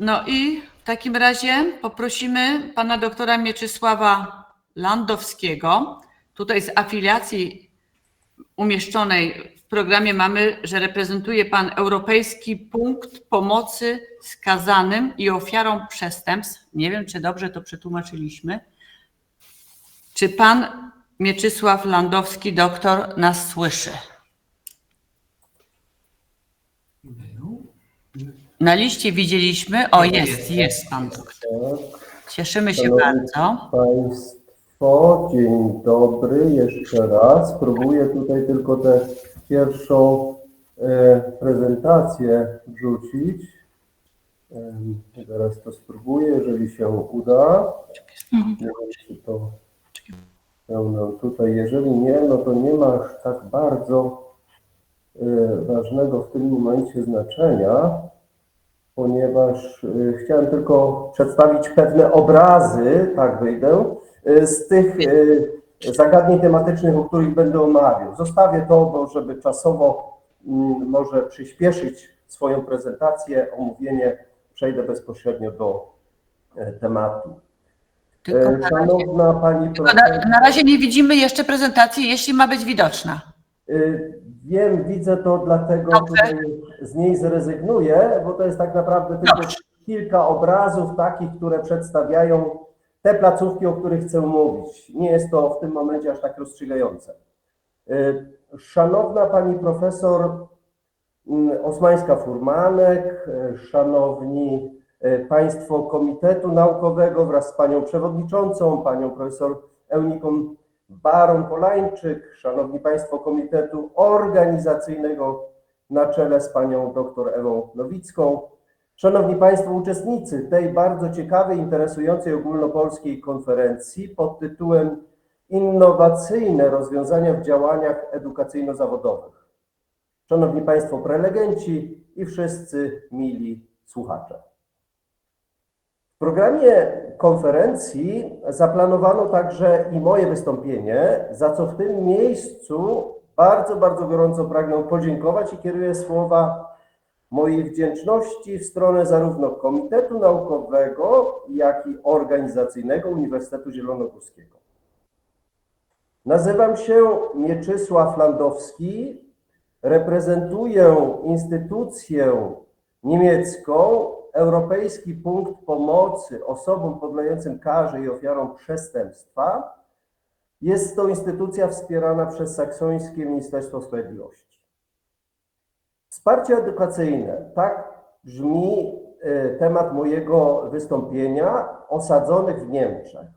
No i w takim razie poprosimy pana doktora Mieczysława Landowskiego. Tutaj z afiliacji umieszczonej w programie mamy, że reprezentuje pan Europejski Punkt Pomocy Skazanym i Ofiarom Przestępstw. Nie wiem, czy dobrze to przetłumaczyliśmy. Czy pan Mieczysław Landowski, doktor, nas słyszy? Na liście widzieliśmy, o jest, jest pan doktor. Tak, Cieszymy się Szanowni bardzo. Państwo, dzień dobry jeszcze raz. Próbuję tutaj tylko tę pierwszą e, prezentację wrzucić. Zaraz to spróbuję, jeżeli się uda. Nie wiem, czy to pełno tutaj. Jeżeli nie, no to nie ma aż tak bardzo e, ważnego w tym momencie znaczenia ponieważ y, chciałem tylko przedstawić pewne obrazy, tak wyjdę, y, z tych y, zagadnień tematycznych, o których będę omawiał. Zostawię to, bo żeby czasowo mm, może przyspieszyć swoją prezentację, omówienie, przejdę bezpośrednio do e, tematu. Tylko E, na razie, Szanowna Pani tylko na, na razie nie widzimy jeszcze prezentacji, jeśli ma być widoczna. Y, Wiem, widzę to, dlatego Dobrze. tutaj z niej zrezygnuję, bo to jest tak naprawdę tylko Dobrze. kilka obrazów takich, które przedstawiają te placówki, o których chcę mówić. Nie jest to w tym momencie aż tak rozstrzygające. Y, Szanowna Pani Profesor mm, Osmańska-Furmanek, y, Szanowni Państwo Komitetu Naukowego wraz z Panią Przewodniczącą, Panią Profesor Euniką Baron Polańczyk, Szanowni Państwo Komitetu Organizacyjnego na czele z Panią dr Ewą Nowicką, Szanowni Państwo uczestnicy tej bardzo ciekawej, interesującej ogólnopolskiej konferencji pod tytułem Innowacyjne rozwiązania w działaniach edukacyjno-zawodowych. Szanowni Państwo prelegenci i wszyscy mili słuchacze. Programie konferencji zaplanowano także i moje wystąpienie, za co w tym miejscu bardzo, bardzo gorąco pragnę podziękować i kieruję słowa mojej wdzięczności w stronę zarówno Komitetu Naukowego, jak i Organizacyjnego Uniwersytetu Zielonogórskiego. Nazywam się Mieczysław Landowski, reprezentuję instytucję niemiecką Europejski Punkt Pomocy Osobom Podlegającym Karze i Ofiarom Przestępstwa. Jest to instytucja wspierana przez Saksońskie Ministerstwo Sprawiedliwości. Wsparcie edukacyjne. Tak brzmi e, temat mojego wystąpienia osadzonych w Niemczech.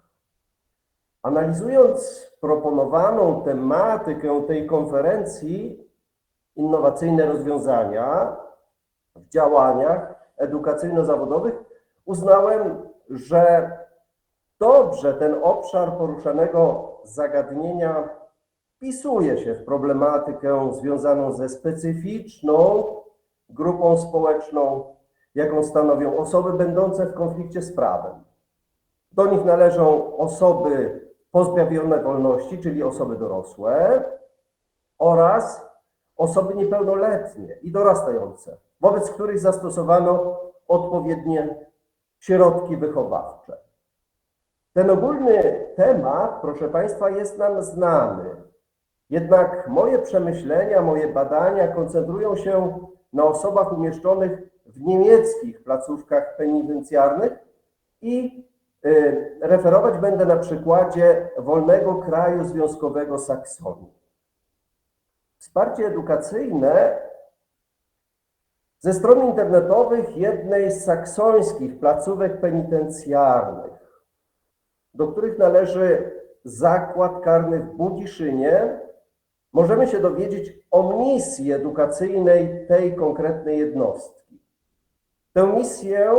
Analizując proponowaną tematykę tej konferencji, innowacyjne rozwiązania w działaniach edukacyjno-zawodowych, uznałem, że dobrze ten obszar poruszanego zagadnienia wpisuje się w problematykę związaną ze specyficzną grupą społeczną, jaką stanowią osoby będące w konflikcie z prawem. Do nich należą osoby pozbawione wolności, czyli osoby dorosłe oraz osoby niepełnoletnie i dorastające, wobec których zastosowano odpowiednie środki wychowawcze. Ten ogólny temat, proszę Państwa, jest nam znany. Jednak moje przemyślenia, moje badania koncentrują się na osobach umieszczonych w niemieckich placówkach penitencjarnych i y, referować będę na przykładzie wolnego kraju związkowego Saksonii. Wsparcie edukacyjne ze stron internetowych jednej z saksońskich placówek penitencjarnych, do których należy zakład karny w Budziszynie, możemy się dowiedzieć o misji edukacyjnej tej konkretnej jednostki. Tę misję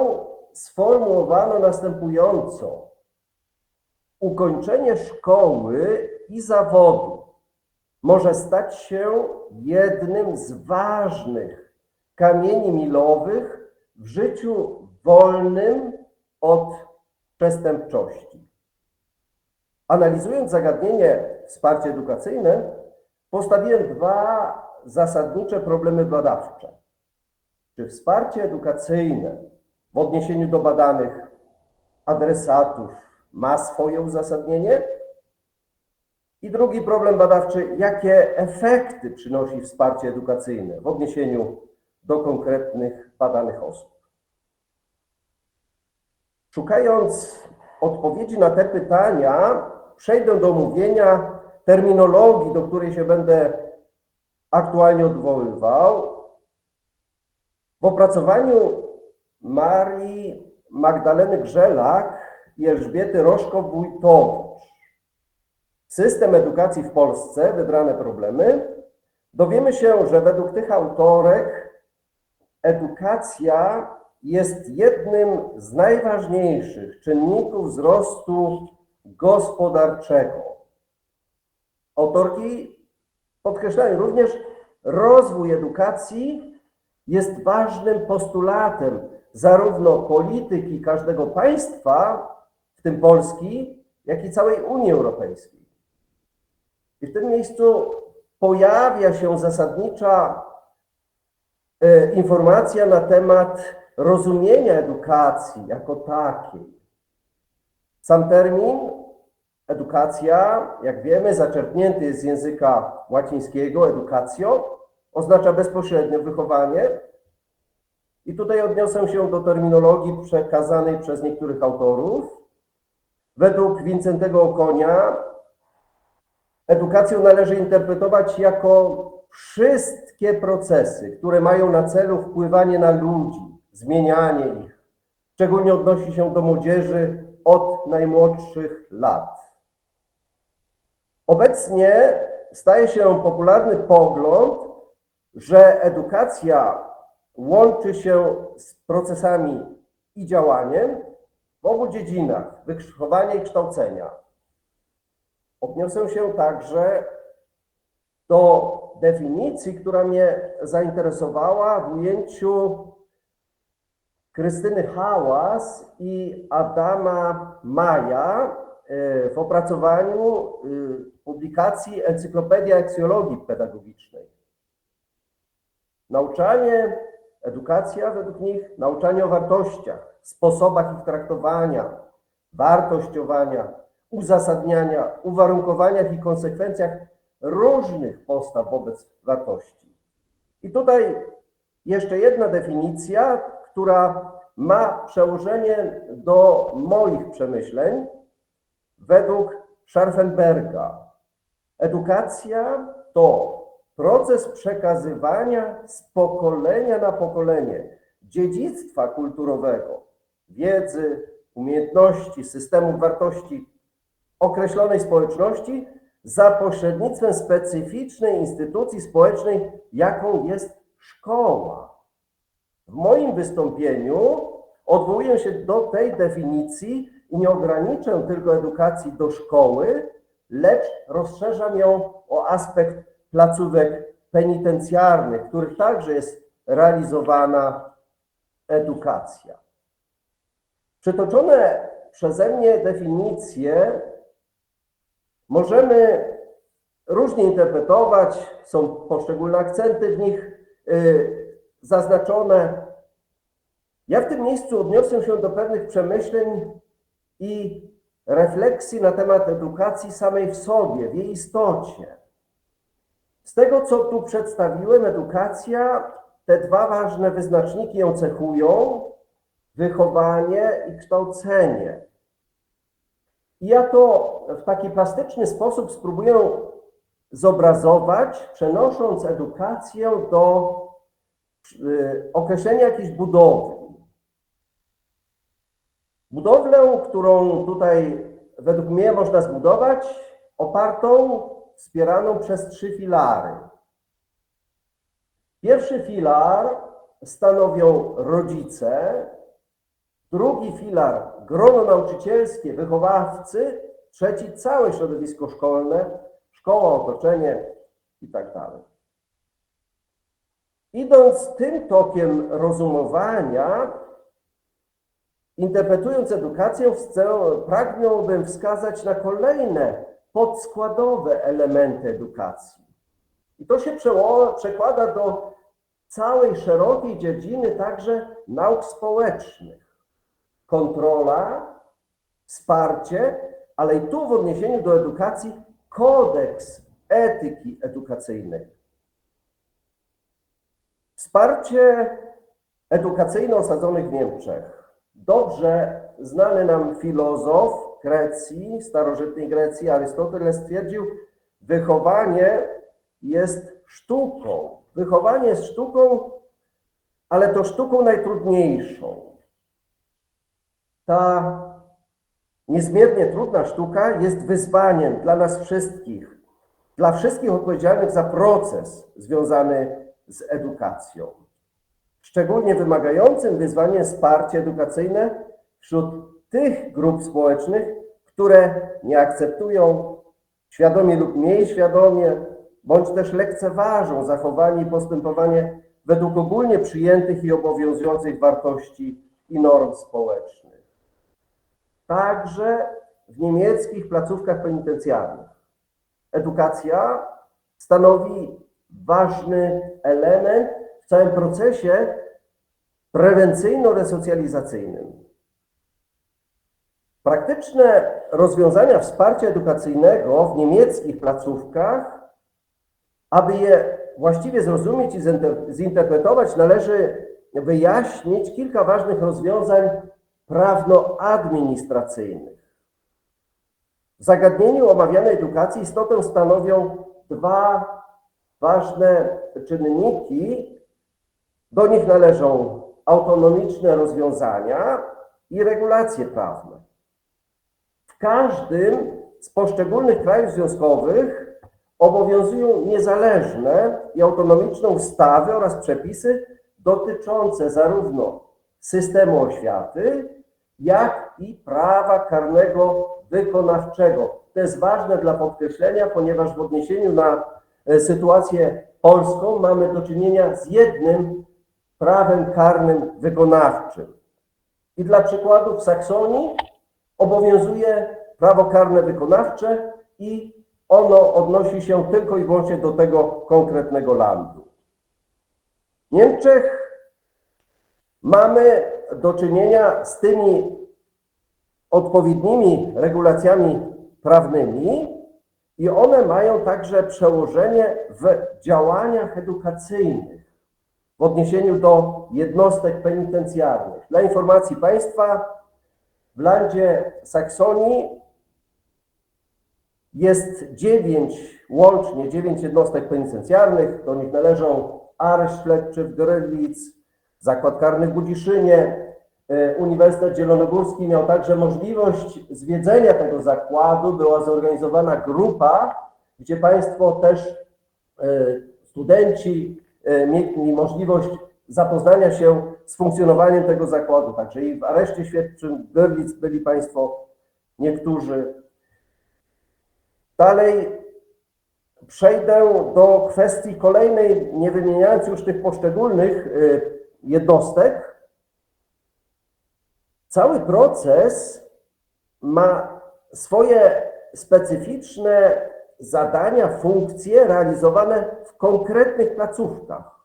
sformułowano następująco. Ukończenie szkoły i zawodu może stać się jednym z ważnych kamieni milowych w życiu wolnym od przestępczości. Analizując zagadnienie wsparcie edukacyjne, postawiłem dwa zasadnicze problemy badawcze. Czy wsparcie edukacyjne w odniesieniu do badanych adresatów ma swoje uzasadnienie? I drugi problem badawczy, jakie efekty przynosi wsparcie edukacyjne w odniesieniu do konkretnych badanych osób? Szukając odpowiedzi na te pytania, przejdę do omówienia terminologii, do której się będę aktualnie odwoływał. W opracowaniu Marii Magdaleny Grzelak i Elżbiety Roszko-Wójtowicz System edukacji w Polsce, wybrane problemy, dowiemy się, że według tych autorek edukacja jest jednym z najważniejszych czynników wzrostu gospodarczego. Autorki podkreślają również, rozwój edukacji jest ważnym postulatem zarówno polityki każdego państwa, w tym Polski, jak i całej Unii Europejskiej. I w tym miejscu pojawia się zasadnicza informacja na temat rozumienia edukacji jako takiej. Sam termin edukacja, jak wiemy, zaczerpnięty jest z języka łacińskiego educatio, oznacza bezpośrednio wychowanie. I tutaj odniosę się do terminologii przekazanej przez niektórych autorów. Według Wincentego Okonia edukację należy interpretować jako wszystkie procesy, które mają na celu wpływanie na ludzi, zmienianie ich. Szczególnie odnosi się do młodzieży od najmłodszych lat. Obecnie staje się popularny pogląd, że edukacja łączy się z procesami i działaniem w obu dziedzinach wychowania i kształcenia. Odniosę się także do definicji, która mnie zainteresowała w ujęciu Krystyny Hałas i Adama Maja e, w opracowaniu e, publikacji Encyklopedia Aksjologii Pedagogicznej. Nauczanie, edukacja według nich, nauczanie o wartościach, sposobach ich traktowania, wartościowania, uzasadniania, uwarunkowaniach i konsekwencjach różnych postaw wobec wartości. I tutaj jeszcze jedna definicja, która ma przełożenie do moich przemyśleń według Scharfenberga. Edukacja to proces przekazywania z pokolenia na pokolenie dziedzictwa kulturowego, wiedzy, umiejętności, systemów wartości określonej społeczności za pośrednictwem specyficznej instytucji społecznej, jaką jest szkoła. W moim wystąpieniu odwołuję się do tej definicji i nie ograniczę tylko edukacji do szkoły, lecz rozszerzam ją o aspekt placówek penitencjarnych, w których także jest realizowana edukacja. Przytoczone przeze mnie definicje możemy różnie interpretować, są poszczególne akcenty w nich y, zaznaczone. Ja w tym miejscu odniosę się do pewnych przemyśleń i refleksji na temat edukacji samej w sobie, w jej istocie. Z tego, co tu przedstawiłem, edukacja, te dwa ważne wyznaczniki ją cechują: wychowanie i kształcenie. I ja to w taki plastyczny sposób spróbuję zobrazować, przenosząc edukację do y, określenia jakiejś budowli. Budowlę, którą tutaj według mnie można zbudować, opartą, wspieraną przez trzy filary. Pierwszy filar stanowią rodzice, drugi filar grono nauczycielskie, wychowawcy, trzeci całe środowisko szkolne, szkoła, otoczenie i tak. Idąc tym tokiem rozumowania, interpretując edukację, pragnąłbym wskazać na kolejne podskładowe elementy edukacji. I to się przekłada do całej szerokiej dziedziny także nauk społecznych. Kontrola, wsparcie, ale i tu w odniesieniu do edukacji kodeks etyki edukacyjnej. Wsparcie edukacyjne osadzonych w Niemczech. Dobrze znany nam filozof Grecji, starożytnej Grecji, Arystoteles stwierdził, wychowanie jest sztuką. Wychowanie jest sztuką, ale to sztuką najtrudniejszą. Ta niezmiernie trudna sztuka jest wyzwaniem dla nas wszystkich, dla wszystkich odpowiedzialnych za proces związany z edukacją. Szczególnie wymagającym wyzwaniem jest wsparcie edukacyjne wśród tych grup społecznych, które nie akceptują świadomie lub mniej świadomie, bądź też lekceważą zachowanie i postępowanie według ogólnie przyjętych i obowiązujących wartości i norm społecznych. Także w niemieckich placówkach penitencjarnych. Edukacja stanowi ważny element w całym procesie prewencyjno-resocjalizacyjnym. Praktyczne rozwiązania wsparcia edukacyjnego w niemieckich placówkach, aby je właściwie zrozumieć i zinter- zinterpretować, należy wyjaśnić kilka ważnych rozwiązań prawno-administracyjnych. W zagadnieniu omawianej edukacji istotę stanowią dwa ważne czynniki. Do nich należą autonomiczne rozwiązania i regulacje prawne. W każdym z poszczególnych krajów związkowych obowiązują niezależne i autonomiczne ustawy oraz przepisy dotyczące zarówno systemu oświaty, jak i prawa karnego wykonawczego. To jest ważne dla podkreślenia, ponieważ w odniesieniu na e, sytuację polską mamy do czynienia z jednym prawem karnym wykonawczym. I dla przykładu w Saksonii obowiązuje prawo karne wykonawcze i ono odnosi się tylko i wyłącznie do tego konkretnego landu. W Niemczech mamy do czynienia z tymi odpowiednimi regulacjami prawnymi i one mają także przełożenie w działaniach edukacyjnych w odniesieniu do jednostek penitencjarnych. Dla informacji Państwa, w landzie Saksonii jest dziewięć, łącznie dziewięć jednostek penitencjarnych. Do nich należą areszt śledczy w Görlitz, Zakład Karny w Budziszynie. E, Uniwersytet Zielonogórski miał także możliwość zwiedzenia tego zakładu. Była zorganizowana grupa, gdzie Państwo też, e, studenci, e, mieli możliwość zapoznania się z funkcjonowaniem tego zakładu. Także i w areszcie świadczym Görlitz byli Państwo niektórzy. Dalej przejdę do kwestii kolejnej, nie wymieniając już tych poszczególnych jednostek. Cały proces ma swoje specyficzne zadania, funkcje realizowane w konkretnych placówkach.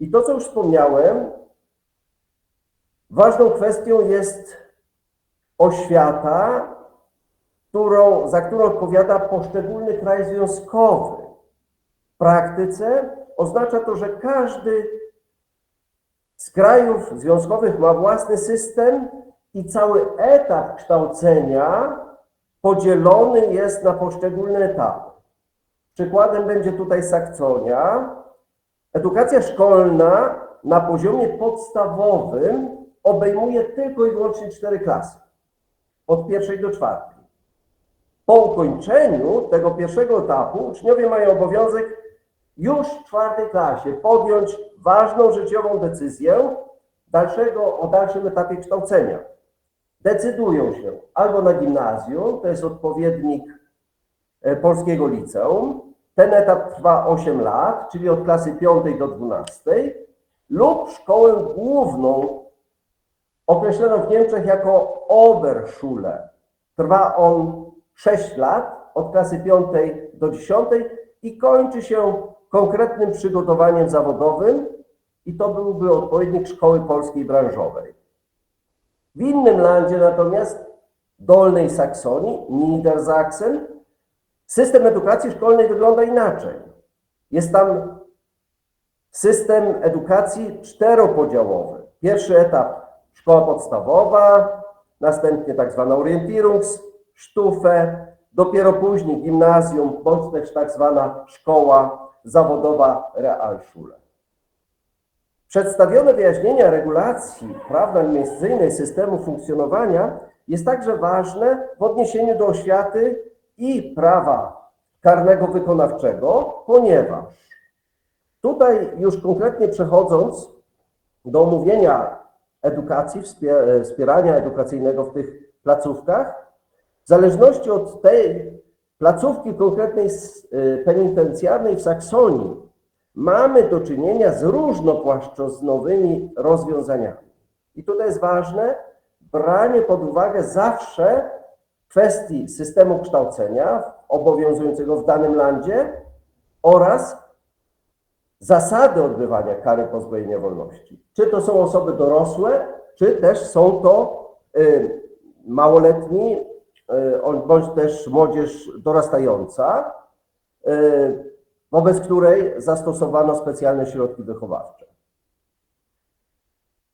I to, co już wspomniałem, ważną kwestią jest oświata, którą, za którą odpowiada poszczególny kraj związkowy. W praktyce oznacza to, że każdy z krajów związkowych ma własny system i cały etap kształcenia podzielony jest na poszczególne etapy. Przykładem będzie tutaj Saksonia. Edukacja szkolna na poziomie podstawowym obejmuje tylko i wyłącznie cztery klasy. Od pierwszej do czwartej. Po ukończeniu tego pierwszego etapu uczniowie mają obowiązek już w czwartej klasie podjąć ważną życiową decyzję dalszego, o dalszym etapie kształcenia. Decydują się albo na gimnazjum, to jest odpowiednik e, polskiego liceum. Ten etap trwa 8 lat, czyli od klasy 5 do 12, lub szkołę główną, określoną w Niemczech jako Oberschule. Trwa on 6 lat, od klasy 5 do 10 i kończy się konkretnym przygotowaniem zawodowym i to byłby odpowiednik szkoły polskiej branżowej. W innym landzie natomiast, Dolnej Saksonii, Niedersachsen, system edukacji szkolnej wygląda inaczej. Jest tam system edukacji czteropodziałowy. Pierwszy etap szkoła podstawowa, następnie tak zwana Orientierungsstufe, dopiero później gimnazjum, bądź też tak zwana szkoła zawodowa Realschule. Przedstawione wyjaśnienia regulacji prawno-administracyjnej systemu funkcjonowania jest także ważne w odniesieniu do oświaty i prawa karnego wykonawczego, ponieważ tutaj już konkretnie przechodząc do omówienia edukacji, wspie- wspierania edukacyjnego w tych placówkach, w zależności od tej placówki konkretnej y, penitencjarnej w Saksonii, mamy do czynienia z różnopłaszczyznowymi rozwiązaniami. I tutaj jest ważne branie pod uwagę zawsze kwestii systemu kształcenia obowiązującego w danym landzie oraz zasady odbywania kary pozbawienia wolności. Czy to są osoby dorosłe, czy też są to y, małoletni, bądź też młodzież dorastająca, y, wobec której zastosowano specjalne środki wychowawcze.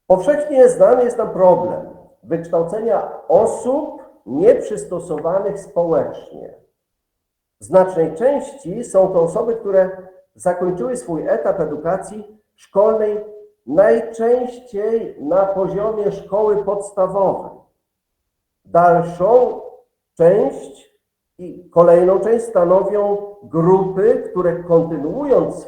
Powszechnie znany jest nam problem wykształcenia osób nieprzystosowanych społecznie. W znacznej części są to osoby, które zakończyły swój etap edukacji szkolnej najczęściej na poziomie szkoły podstawowej. Dalszą część i kolejną część stanowią grupy, które kontynuując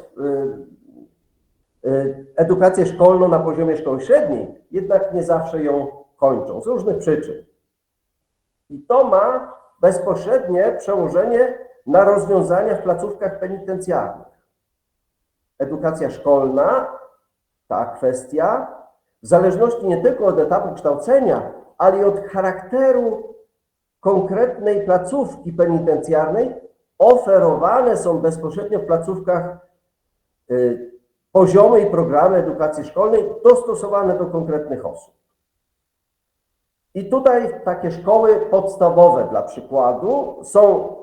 y, y, edukację szkolną na poziomie szkoły średniej, jednak nie zawsze ją kończą z różnych przyczyn. I to ma bezpośrednie przełożenie na rozwiązania w placówkach penitencjarnych. Edukacja szkolna, ta kwestia, w zależności nie tylko od etapu kształcenia, ale i od charakteru konkretnej placówki penitencjarnej, oferowane są bezpośrednio w placówkach y, poziomy i programy edukacji szkolnej dostosowane do konkretnych osób. I tutaj takie szkoły podstawowe dla przykładu są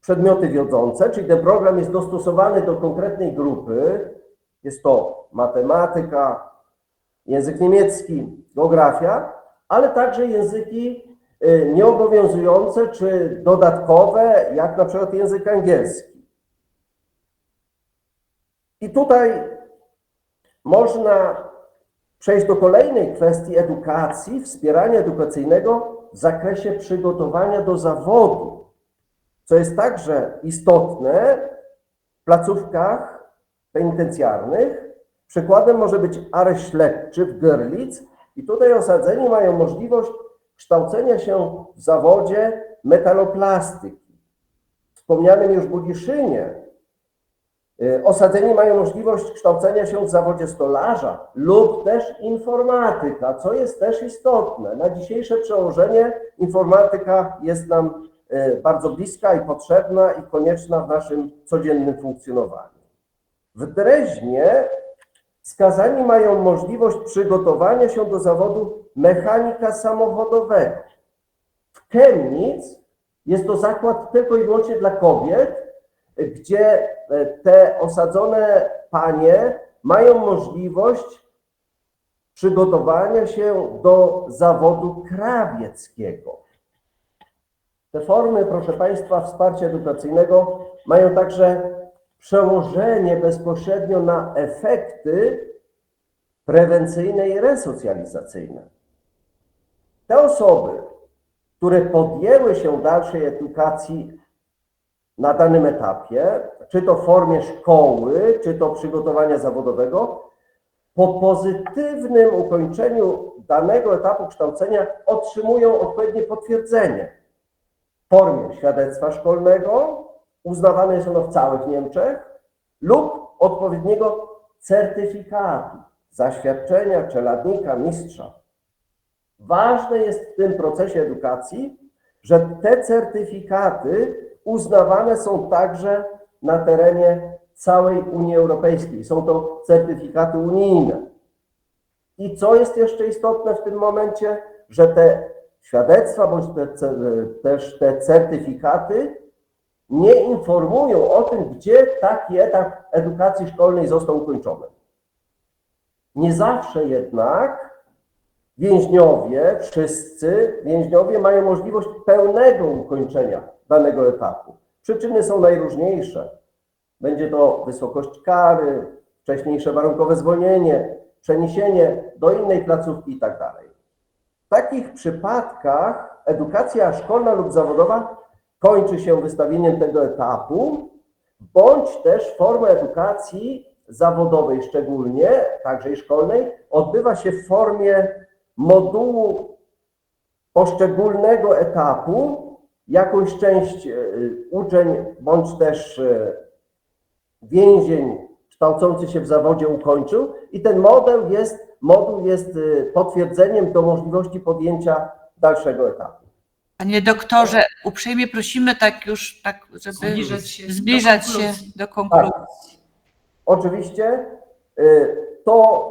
przedmioty wiodące, czyli ten program jest dostosowany do konkretnej grupy. Jest to matematyka, język niemiecki, geografia, ale także języki nieobowiązujące czy dodatkowe, jak na przykład język angielski. I tutaj można przejść do kolejnej kwestii edukacji, wspierania edukacyjnego w zakresie przygotowania do zawodu, co jest także istotne w placówkach penitencjarnych. Przykładem może być areszt śledczy w Görlitz i tutaj osadzeni mają możliwość kształcenia się w zawodzie metaloplastyki. Wspomnianym już Budiszynie y, osadzeni mają możliwość kształcenia się w zawodzie stolarza lub też informatyka, co jest też istotne. Na dzisiejsze przełożenie informatyka jest nam y, bardzo bliska i potrzebna i konieczna w naszym codziennym funkcjonowaniu. W Dreźnie skazani mają możliwość przygotowania się do zawodu mechanika samochodowego. W Chemnitz jest to zakład tylko i wyłącznie dla kobiet, gdzie e, te osadzone panie mają możliwość przygotowania się do zawodu krawieckiego. Te formy, proszę Państwa, wsparcia edukacyjnego mają także przełożenie bezpośrednio na efekty prewencyjne i resocjalizacyjne. Te osoby, które podjęły się dalszej edukacji na danym etapie, czy to w formie szkoły, czy to przygotowania zawodowego, po pozytywnym ukończeniu danego etapu kształcenia otrzymują odpowiednie potwierdzenie w formie świadectwa szkolnego, uznawane jest ono w całych Niemczech, lub odpowiedniego certyfikatu, zaświadczenia czeladnika, mistrza. Ważne jest w tym procesie edukacji, że te certyfikaty uznawane są także na terenie całej Unii Europejskiej. Są to certyfikaty unijne. I co jest jeszcze istotne w tym momencie, że te świadectwa bądź te, też te certyfikaty nie informują o tym, gdzie taki etap edukacji szkolnej został ukończony. Nie zawsze jednak więźniowie, wszyscy więźniowie mają możliwość pełnego ukończenia danego etapu. Przyczyny są najróżniejsze. Będzie to wysokość kary, wcześniejsze warunkowe zwolnienie, przeniesienie do innej placówki itd. W takich przypadkach edukacja szkolna lub zawodowa kończy się wystawieniem tego etapu, bądź też forma edukacji zawodowej szczególnie, także i szkolnej, odbywa się w formie modułu poszczególnego etapu. Jakąś część e, uczeń bądź też e, więzień kształcący się w zawodzie ukończył i ten model jest, moduł jest e, potwierdzeniem do możliwości podjęcia dalszego etapu. Panie doktorze, uprzejmie prosimy tak już, tak, żeby Zbliżać się do zbliżać się konkluzji. do konkluzji. Tak. Oczywiście y, to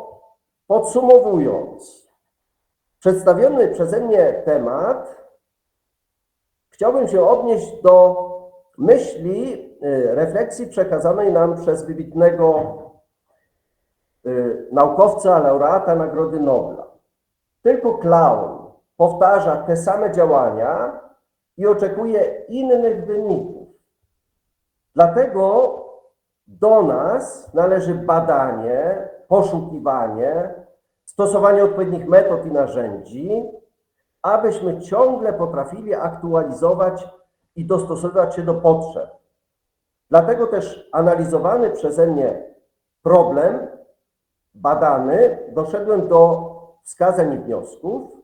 podsumowując, przedstawiony przeze mnie temat, chciałbym się odnieść do myśli, y, refleksji przekazanej nam przez wybitnego y, naukowca, laureata Nagrody Nobla. Tylko klaun powtarza te same działania i oczekuje innych wyników. Dlatego do nas należy badanie, poszukiwanie, stosowanie odpowiednich metod i narzędzi, abyśmy ciągle potrafili aktualizować i dostosowywać się do potrzeb. Dlatego też analizowany przeze mnie problem, badany, doszedłem do wskazań i wniosków.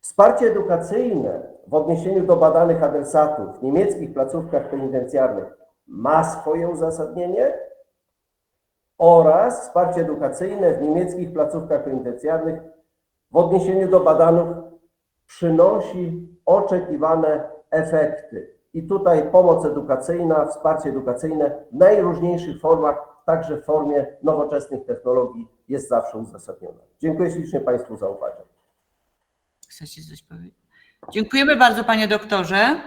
Wsparcie edukacyjne w odniesieniu do badanych adresatów w niemieckich placówkach penitencjarnych ma swoje uzasadnienie oraz wsparcie edukacyjne w niemieckich placówkach penitencjarnych w odniesieniu do badanych przynosi oczekiwane efekty. I tutaj pomoc edukacyjna, wsparcie edukacyjne w najróżniejszych formach, także w formie nowoczesnych technologii jest zawsze uzasadnione. Dziękuję ślicznie Państwu za uwagę. Chcecie coś powiedzieć? Dziękujemy bardzo, panie doktorze.